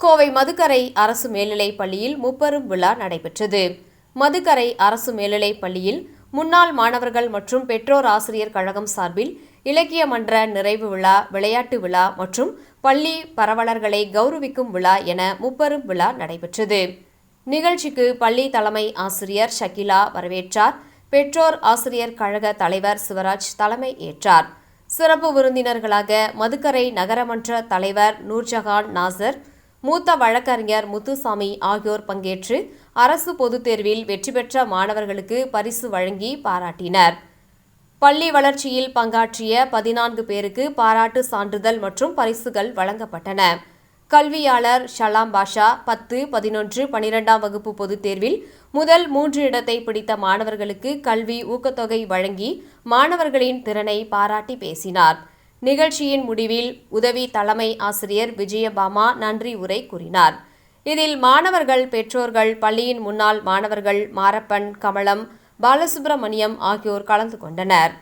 கோவை மதுக்கரை அரசு மேல்நிலைப் பள்ளியில் முப்பெரும் விழா நடைபெற்றது. மதுக்கரை அரசு மேல்நிலைப் பள்ளியில் முன்னாள் மாணவர்கள் மற்றும் பெற்றோர் ஆசிரியர் கழகம் சார்பில் இலக்கிய மன்ற நிறைவு விழா விளையாட்டு விழா மற்றும் பள்ளி பரவலர்களை கௌரவிக்கும் விழா என முப்பெரும் விழா நடைபெற்றது. நிகழ்ச்சிக்கு பள்ளி தலைமை ஆசிரியர் ஷகிலா வரவேற்றார். பெற்றோர் ஆசிரியர் கழக தலைவர் சிவராஜ் தலைமை ஏற்றார். சிறப்பு விருந்தினர்களாக மதுக்கரை நகரமன்ற தலைவர் நூர்ஜஹான் நாசர் மூத்த வழக்கறிஞர் முத்துசாமி ஆகியோர் பங்கேற்று அரசு பொதுத் தேர்வில் வெற்றி பெற்ற மாணவர்களுக்கு பரிசு வழங்கி பாராட்டினர். பள்ளி வளர்ச்சியில் பங்காற்றிய பதினான்கு பேருக்கு பாராட்டு சான்றிதழ் மற்றும் பரிசுகள் வழங்கப்பட்டன. கல்வியாளர் ஷலாம் பாஷா பத்து பதினொன்று பனிரெண்டாம் வகுப்பு பொதுத் தேர்வில் முதல் மூன்று இடத்தை பிடித்த மாணவர்களுக்கு கல்வி ஊக்கத்தொகை வழங்கி மாணவர்களின் திறனை பாராட்டி பேசினார். நிகழ்ச்சியின் முடிவில் உதவி தலைமை ஆசிரியர் விஜயபாமா நன்றி உரை கூறினார். இதில் மாணவர்கள் பெற்றோர்கள் பள்ளியின் முன்னாள் மாணவர்கள் மாரப்பன் கமலம் பாலசுப்பிரமணியம் ஆகியோர் கலந்து கொண்டனர்.